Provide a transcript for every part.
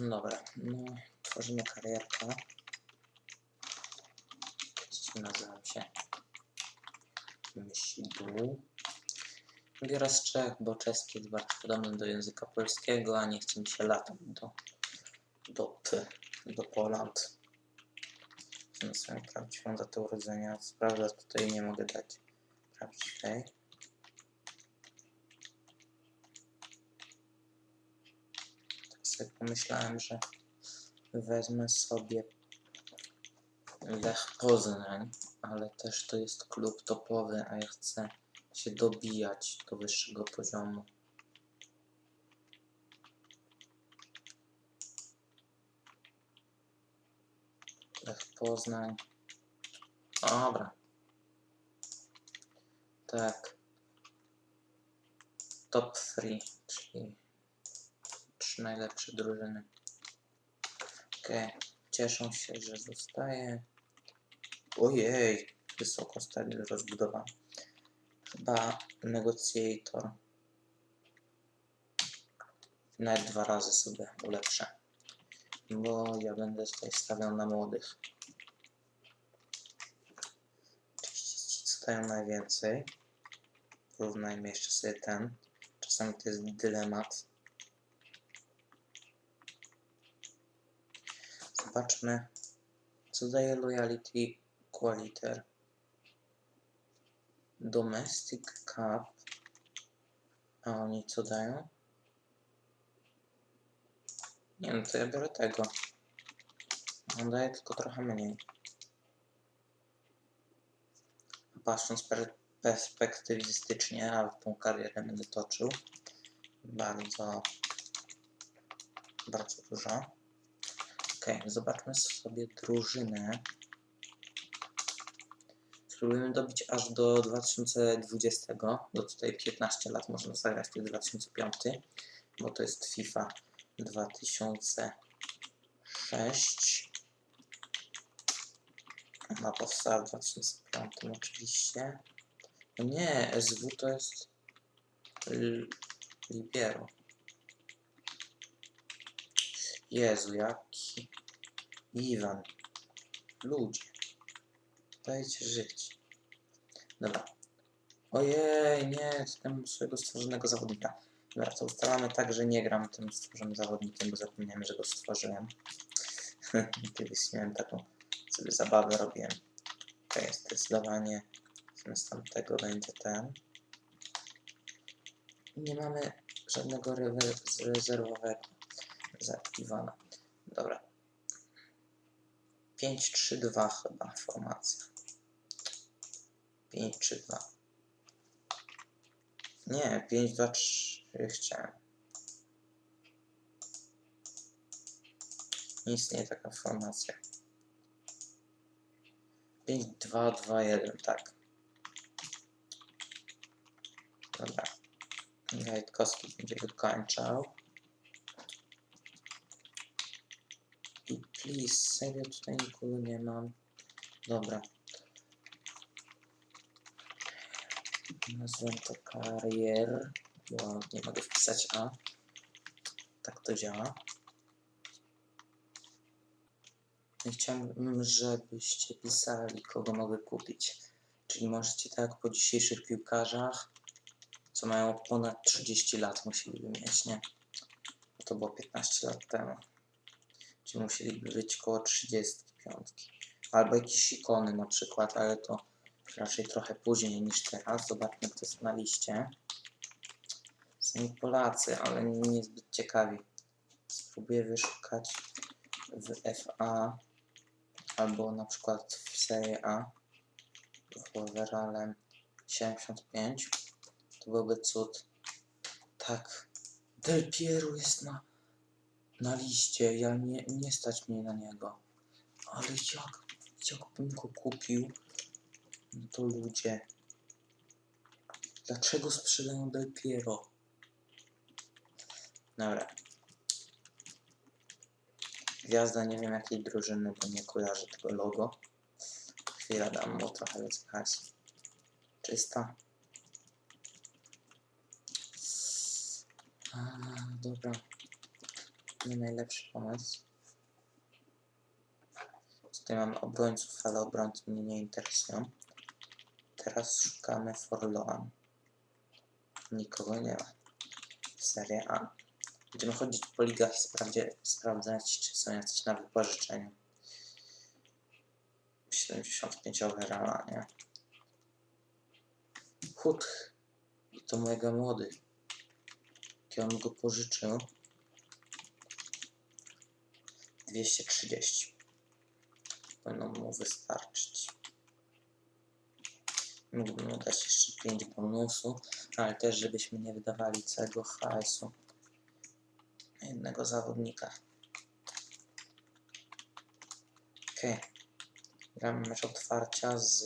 Dobra, no tworzymy karierkę. Nazywam się Myśidół. Biorę z Czech, bo czeski jest bardzo podobny do języka polskiego, a nie chce mi się latać do, do P, do Poland. Na swoją prawdziwą datę urodzenia. Co prawda tutaj nie mogę dać prawdziwej. Sobie pomyślałem, że wezmę sobie Lech Poznań, ale też to jest klub topowy, a ja chcę się dobijać do wyższego poziomu. Lech Poznań. Dobra. Tak. Top 3, czyli trzy najlepsze drużyny. Okej. Cieszą się, że zostaje. Ojej, wysoko stali rozbudowa. Chyba negocjator. Nawet dwa razy sobie ulepszę. Bo ja będę tutaj stawiał na młodych. Oczywiście ci, co dają najwięcej. Porównajmy jeszcze sobie ten. Czasami to jest dylemat. Zobaczmy, co daje Loyalty Qualiter. Domestic Cup. A oni co dają? Nie no, to ja biorę tego. On daje tylko trochę mniej. Patrząc per perspektywistycznie, a tą karierę będę toczył. Bardzo, bardzo dużo. Okej, zobaczmy sobie drużynę. Spróbujemy dobić aż do 2020. Do tutaj 15 lat można zagrać, to jest 2005, bo to jest FIFA 2006. Ona powstała w 2005 oczywiście. No nie, SW to jest Libero. Jezu, jaki Iwan. Ludzie. Dajcie żyć. Dobra. Ojej, nie, jestem swojego stworzonego zawodnika. Dobra, to ustalamy tak, że nie gram tym stworzonym zawodnikiem, bo zapomniałem, że go stworzyłem. Kiedyś miałem taką sobie zabawę robiłem. Okej, zdecydowanie zamiast tamtego będzie ten. Nie mamy żadnego rezerwowego za Iwana. Dobra. 5-3-2 chyba formacja. 5-3-2. Nie, 5-2-3 chciałem. Nie istnieje taka formacja. 5-2-2-1, tak. Dobra. Gajtkowski będzie wykończał. I please, serio tutaj nikogo nie mam. Dobra. Nazwę to karier. Bo nie mogę wpisać A. Tak to działa. I chciałbym, żebyście pisali, kogo mogę kupić. Czyli możecie tak po dzisiejszych piłkarzach, co mają ponad 30 lat, musieliby mieć, nie? To było 15 lat temu. Czyli musieliby być koło 35. Albo jakieś ikony na przykład, ale to raczej trochę później niż teraz. Zobaczmy, kto jest na liście. Sami Polacy, ale niezbyt ciekawi. Spróbuję wyszukać w FA albo na przykład w Serie A w overallem 75 to byłby cud. Tak, Del Piero jest na, na liście, ja nie, nie stać mnie na niego. Ale jak, jakbym go kupił, no to ludzie. Dlaczego sprzedają Del Piero? Dobra. Gwiazda nie wiem jakiej drużyny, bo nie kojarzę tego logo. Chwila, dam mu trochę więcej. Czysta. A, dobra. Nie najlepszy pomysł. Tutaj mamy obrońców, ale obrońcy mnie nie interesują. Teraz szukamy Forloan. Nikogo nie ma. Serie A. Będziemy chodzić po ligach i sprawdzać, czy są jacyś na wypożyczeniu. 75 overalla, nie? Hut. I to mega młody. Ja bym go pożyczył. 230. Powinno mu wystarczyć. Mógłbym mu dać jeszcze 5 bonusu, ale też żebyśmy nie wydawali całego hajsu na jednego zawodnika. Okej. Gramy mecz otwarcia z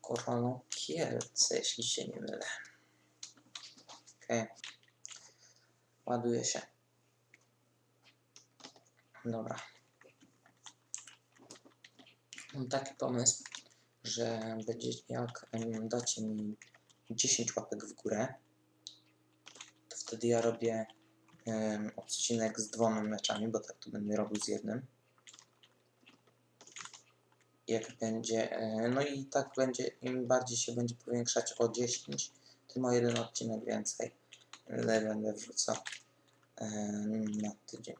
Koroną Kielce, jeśli się nie mylę. Okej. Ładuje się. Dobra. Mam taki pomysł, że będzie jak dacie mi 10 łapek w górę, to wtedy ja robię odcinek z dwoma meczami, bo tak to będę robił z jednym. Jak będzie, e, no i tak będzie, im bardziej się będzie powiększać o 10, tym o jeden odcinek więcej. Ale będę wrzucał em, na tydzień.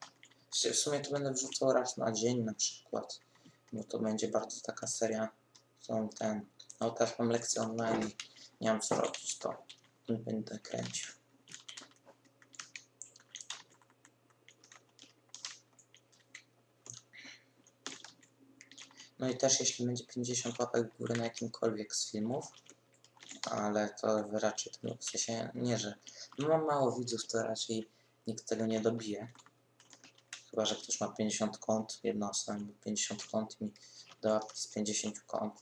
W sumie to będę wrzucał raz na dzień na przykład, bo to będzie bardzo taka seria, są ten, no teraz mam lekcję online i nie mam co robić, to będę kręcił. No i też jeśli będzie 50 łapek w górę na jakimkolwiek z filmów, ale to raczej w sensie nie, że no mam mało widzów, to raczej nikt tego nie dobije. Chyba, że ktoś ma 50 kont, jedna osoba ma 50 kont i mi da z 50 kont,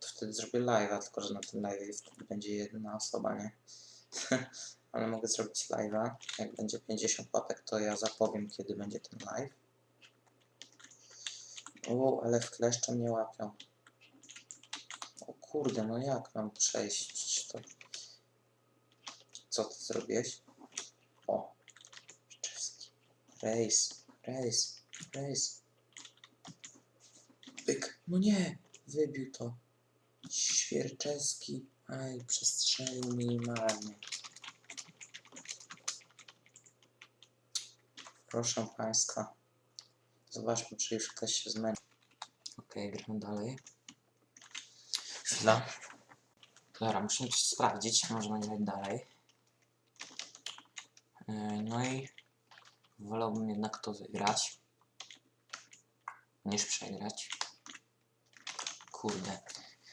to wtedy zrobię live'a, tylko że na tym live'ie wtedy będzie jedna osoba, nie? Ale mogę zrobić live'a, jak będzie 50 łapek, to ja zapowiem, kiedy będzie ten live. O, ale w kleszcze mnie łapią. O kurde, no jak mam przejść to? Co ty zrobiłeś? O. Rejs, rejs, rejs. Pyk, no nie, wybił to. Świerczeski, aj, przestrzelił minimalnie. Proszę Państwa, zobaczmy, czy już ktoś się zmęczył. Okej, gramy dalej. Chwila. Dobra, muszę coś sprawdzić, możemy grać dalej. Yy, No i wolałbym jednak to wygrać niż przegrać. Kurde.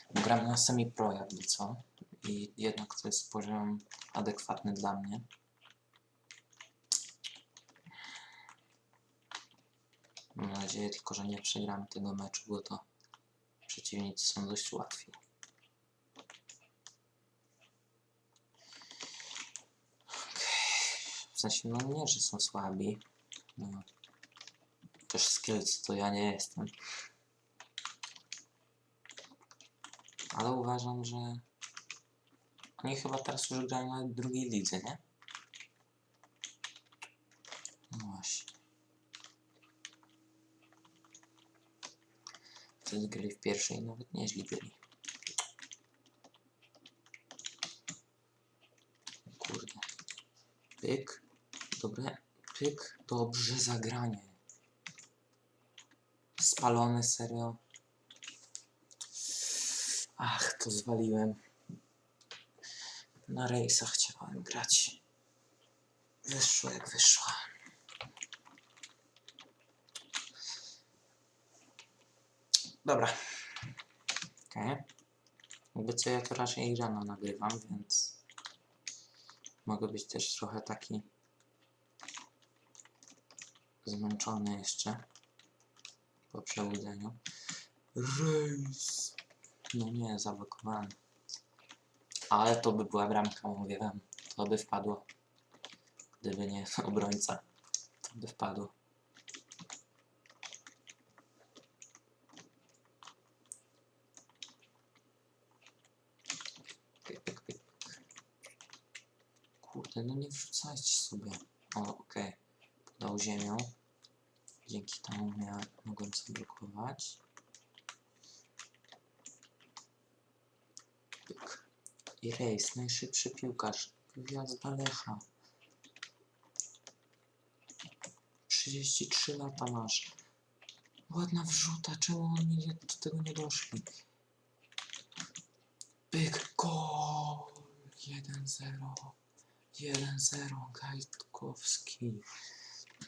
Gram na semi-pro jakby co. I jednak to jest poziom adekwatny dla mnie. Mam nadzieję tylko, że nie przegram tego meczu, bo to przeciwnicy są dość łatwi. Okej. W sensie, no nie, że są słabi. No. Też skills to ja nie jestem. Ale uważam, że oni chyba teraz już grają na drugiej lidze, nie? No właśnie. Wtedy grali w pierwszej, nawet nieźli byli. Kurde. Pyk. Dobre. Pyk. Dobrze zagranie. Spalony, serio. Ach, to zwaliłem. Na rejsach chciałem grać. Wyszło jak wyszło. Dobra. Okej. Jakby co ja to raczej rano nagrywam, więc mogę być też trochę taki zmęczony jeszcze po przebudzeniu. Rejs. No nie, zablokowany. Ale to by była bramka, mówię wam. To by wpadło. Gdyby nie obrońca, to by wpadło. Kurde, no nie wrzucajcie sobie. O, okej. Dał ziemią. Dzięki temu miałem, mogłem zablokować. Pyk. I rejs, najszybszy piłkarz. Gwiazda Lecha. 33 lata masz. Ładna wrzuta, czemu oni do tego nie doszli? Pyk, gol! 1-0. 1-0, Gajtkowski.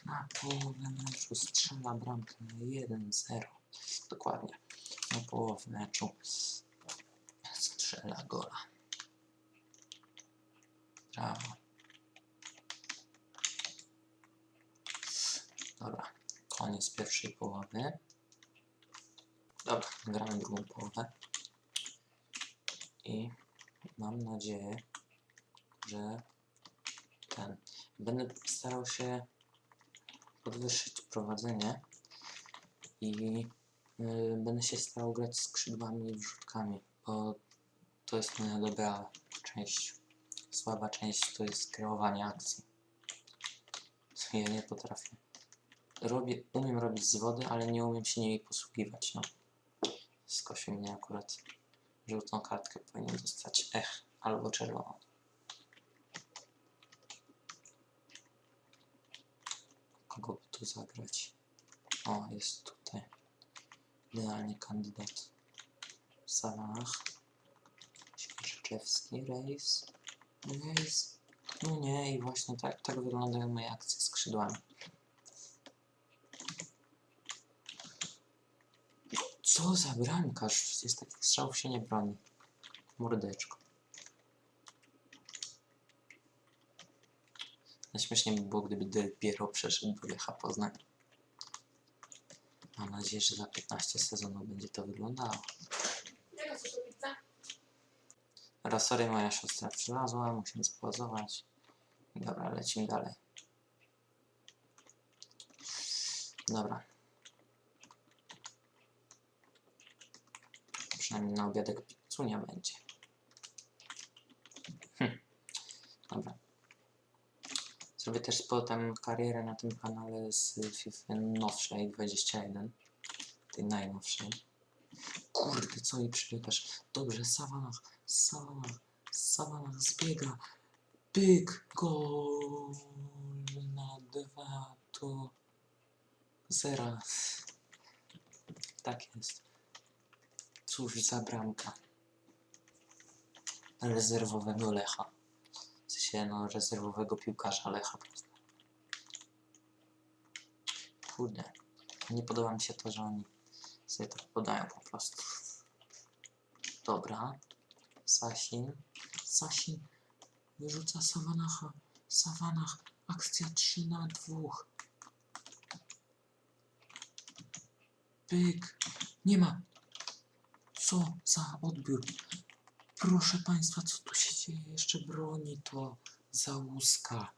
Na połowę meczu strzela bramkę na 1-0. Dokładnie. Na połowę meczu strzela gola. Brawo. Dobra, koniec pierwszej połowy. Dobra, gramy drugą połowę. I mam nadzieję, że ten. Będę starał się podwyższyć prowadzenie i y, będę się starał grać skrzydłami i wrzutkami, bo to jest moja dobra część. Słaba część to jest kreowanie akcji. Ja nie potrafię. Robię, umiem robić z wody, ale nie umiem się nimi posługiwać. No. Skosił mnie akurat. Żółtą kartkę powinien dostać. Ech, albo czerwoną. Kogo by tu zagrać? O, jest tutaj. Idealnie kandydat. Salah. Świerczewski, Rejs. Rejs. No nie, i właśnie tak, tak wyglądają moje akcje skrzydłami. Co za bramkarz? Przecież takich strzałów się nie broni. Mordeczko. Najśmieszniej by było, gdyby Del Piero przeszedł do Lecha Poznań. Mam nadzieję, że za 15 sezonów będzie to wyglądało. Chcesz? Dobra, sorry, moja siostra przylazła, muszę zapauzować. Dobra, lecimy dalej. Dobra. Przynajmniej na obiadek pizzunia będzie. Hm. Dobra. Zrobię też potem karierę na tym kanale z FIFA nowszej 21. Tej najnowszej. Kurde, co mi przybiegasz? Dobrze, Savanach, Savanach, Savanach zbiega. Pyk, gol na dwa do zera. Tak jest. Cóż za bramka. Rezerwowego Lecha. Sensie, no, rezerwowego piłkarza Lecha. Kurde. Nie podoba mi się to, że oni sobie tak podają po prostu. Dobra. Sasin. Sasin wyrzuca Savanacha. Savanach. Akcja 3 na 2. Pyk. Nie ma. Co za odbiór. Proszę Państwa, co tu się dzieje? Jeszcze broni to za łuska.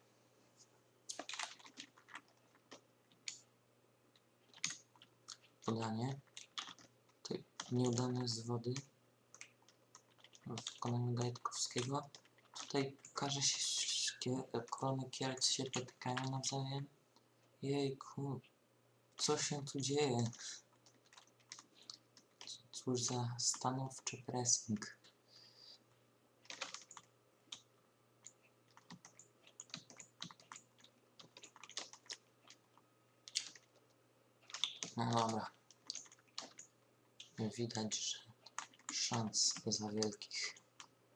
Podanie. Tutaj nieudane z wody. W wykonaniu Gajtkowskiego. Tutaj każe się szkie- korony Kielc się potykają nawzajem. Jejku, co się tu dzieje? Cóż za stanowczy pressing. No dobra. Widać, że szans za wielkich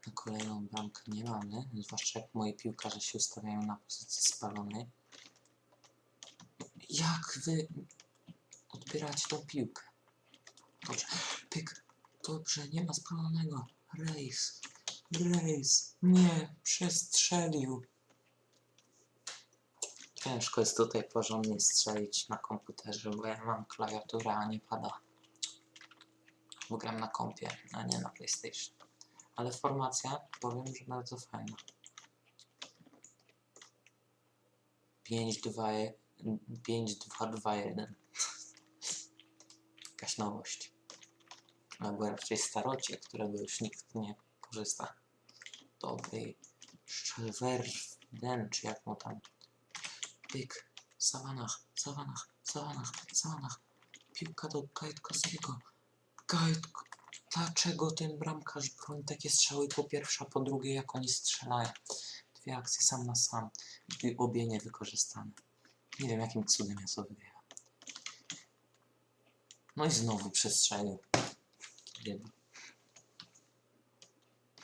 na kolejną bramkę nie mamy, zwłaszcza jak moi piłkarze się ustawiają na pozycji spalonej. Jak wy odbieracie tą piłkę? Dobrze, pyk, dobrze, nie ma spalonego. Rejs, rejs, nie, przestrzelił. Ciężko jest tutaj porządnie strzelić na komputerze, bo ja mam klawiaturę, a nie pada. Bo gram na kompie, a nie na PlayStation. Ale formacja, powiem, że bardzo fajna. 5-2, 5-2-2-1. Jakaś nowość. Albo raczej starocie, którego już nikt nie korzysta. Dobry Szwerden, czy jak mu tam. Pyk, Sawanach, sawanach, sawanach, sawanach. Piłka do Kajtkowskiego. Kajtko. Dlaczego ten bramkarz broni takie strzały po pierwsze, a po drugie jak oni strzelają? Dwie akcje sam na sam. Obie niewykorzystane. Nie wiem jakim cudem ja to wygrałem. No i znowu przestrzelił. Jeden.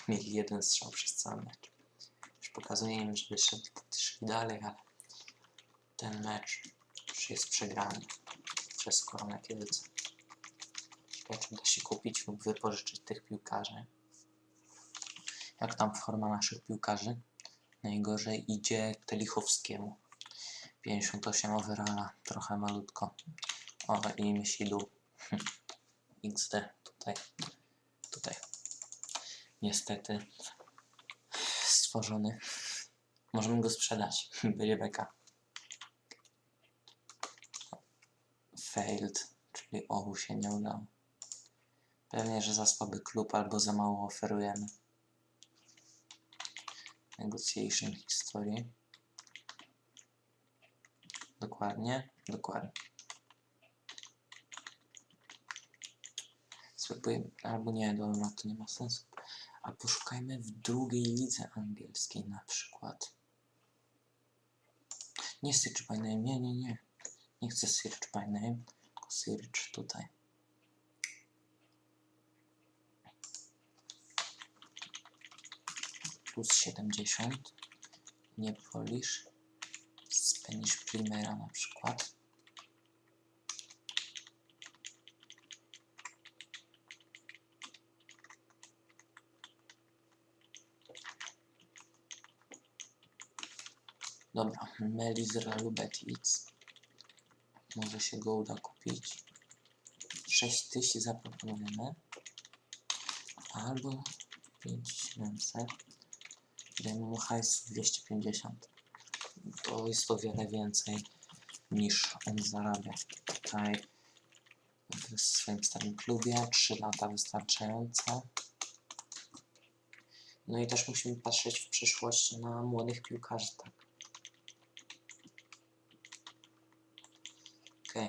Mieli jeden strzał przez cały mecz. Już pokazuję im, żeby szli dalej, ale ten mecz już jest przegrany przez Koronę Kielce. Ciekawe, czy da się kupić lub wypożyczyć tych piłkarzy. Jak tam forma naszych piłkarzy? Najgorzej idzie Telichowskiemu. 58 overalla, trochę malutko. O, i myśli dół. XD, tutaj, tutaj. Niestety stworzony. Możemy go sprzedać. Będzie beka. Failed, czyli obu się nie udało. Pewnie, że za słaby klub albo za mało oferujemy. Negotiation history. Dokładnie, dokładnie. Spróbujemy, albo nie, dobra, to nie ma sensu. A poszukajmy w drugiej lidze angielskiej na przykład. Nie name, nie, nie, nie. Nie chcę search by name, tylko search tutaj. Plus 70. Nie Polish. Spanish Primera na przykład. Dobra, Melis Realu Betis. Może się go uda kupić. 6000 zaproponujemy. Albo 5700. Dajmy mu hajs 250. To jest o wiele więcej niż on zarabia tutaj w swoim starym klubie. 3 lata wystarczająco. No i też musimy patrzeć w przyszłość na młodych piłkarzy, tak. Okej,